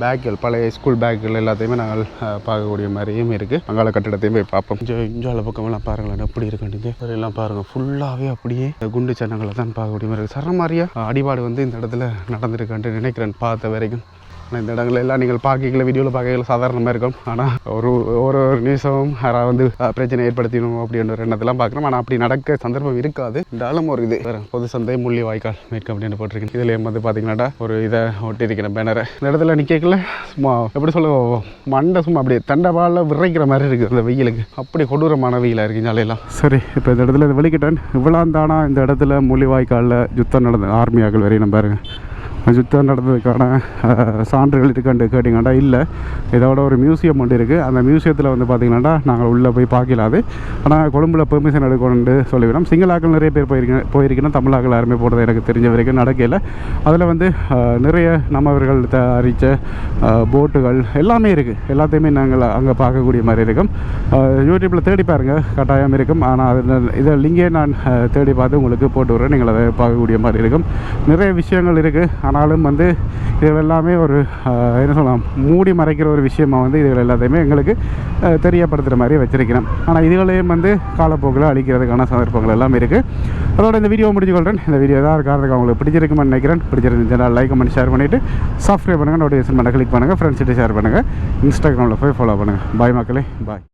Speaker 2: பேக்குகள் பழைய ஸ்கூல் பேக்குகள் எல்லாத்தையுமே நாங்கள் பார்க்கக்கூடிய மாதிரியும் இருக்குது அங்கால கட்டிடத்தையும் போய் பார்ப்போம். இங்கே இஞ்சால பக்கமெல்லாம் பாருங்களேன் எப்படி இருக்குன்னு எல்லாம் பாருங்கள் ஃபுல்லாகவே அப்படியே இந்த குண்டு சன்னங்களை தான் பார்க்கக்கூடிய மாதிரி இருக்குது சரமாரியா அடிபாடு வந்து இந்த இடத்துல நடந்திருக்குன்ட்டு நினைக்கிறேன் பார்த்த வரைக்கும். ஆனால் இந்த இடங்களெல்லாம் நீங்கள் பார்க்கல வீடியோவில் பார்க்கல சாதாரணமாக இருக்கும். ஆனால் ஒரு ஒரு ஒரு நிமிஷமும் யாராவது வந்து பிரச்சனை ஏற்படுத்தணும் அப்படின்ற ஒரு எண்ணத்தெல்லாம் பார்க்குறோம் ஆனால் அப்படி நடக்க சந்தர்ப்பம் இருக்காது. இருந்தாலும் ஒரு இது. வேறு பொது சந்தை முள்ளி வாய்க்கால் மேற்கு அப்படின்னு போட்டிருக்கேன். இதில் வந்து பார்த்தீங்கன்னா ஒரு இதை ஒட்டியிருக்கிற பேனரை இந்த இடத்துல நிற்கல சும்மா எப்படி சொல்ல மண்டை சும்மா அப்படியே தண்டவாளில் விரைக்கிற மாதிரி இருக்குது அந்த வெயிலுக்கு. அப்படி கொடூரமான வெயிலாக இருக்குது ஜாலையெல்லாம்.
Speaker 1: சரி இப்போ இந்த இடத்துல வெளிக்கிட்டேன். இவ்வளோ தானா இந்த இடத்துல முள்ளிவாய்க்காலில் யுத்தம் நடந்த ஆர்மியாக்கள் வரையும் பாருங்கள் யுத்தம் நடந்ததுக்கான சான்றுகள் இருக்கான்னு கேட்டிங்கன்னா இல்லை. இதோட ஒரு மியூசியம் ஒன்று இருக்குது அந்த மியூசியத்தில் வந்து பார்த்திங்கன்னா நாங்கள் உள்ளே போய் பார்க்கலாது ஆனால் கொழும்புல பெர்மிஷன் எடுக்கணும்னு சொல்லிவிடும். சிங்களாக்கள் நிறைய பேர் போயிருக்க போயிருக்கணும். தமிழாக்கள் யாருமே போகிறது எனக்கு தெரிஞ்ச வரைக்கும் நடக்கல. அதில் வந்து நிறைய நம்மவர்கள் தயாரித்த போட்டுகள் எல்லாமே இருக்குது எல்லாத்தையுமே நாங்கள் அங்கே பார்க்கக்கூடிய மாதிரி இருக்கும். யூடியூப்பில் தேடி பாருங்கள் கட்டாயம் இருக்கும். ஆனால் அது இதை லிங்கே நான் தேடி பார்த்து உங்களுக்கு போட்டு விட்றேன். நீங்கள் அதை பார்க்கக்கூடிய மாதிரி இருக்கும். நிறைய விஷயங்கள் இருக்குது ஆனால் ஆனாலும் வந்து இதில் எல்லாமே ஒரு என்ன சொல்லலாம் மூடி மறைக்கிற ஒரு விஷயமாக வந்து இதுகள் எல்லாத்தையுமே எங்களுக்கு தெரியப்படுத்துகிற மாதிரி வச்சிருக்கிறேன் ஆனால் இதுகளையும் வந்து காலப்போக்கில் அழிக்கிறதுக்கான சந்தர்ப்பங்கள் எல்லாம் இருக்குது அதோட இந்த வீடியோ முடிச்சுக்கொள்கிறேன் இந்த வீடியோ தான் இருக்கிறதுக்கு அவங்களுக்கு பிடிச்சிருக்குமென்னு நினைக்கிறேன். பிடிச்சிருந்துச்சுன்னா லைக் பண்ணி ஷேர் பண்ணிவிட்டு சப்ஸ்கிரைப் பண்ணுங்கள் நோட்டிஃபிகேஷன் பண்ண கிளிக் பண்ணுங்கள் ஃப்ரெண்ட்ஸ்கிட்ட ஷேர் பண்ணுங்கள் இன்ஸ்டாகிராமில் போய் ஃபாலோ பண்ணுங்கள் பாய் மக்களே. பாய்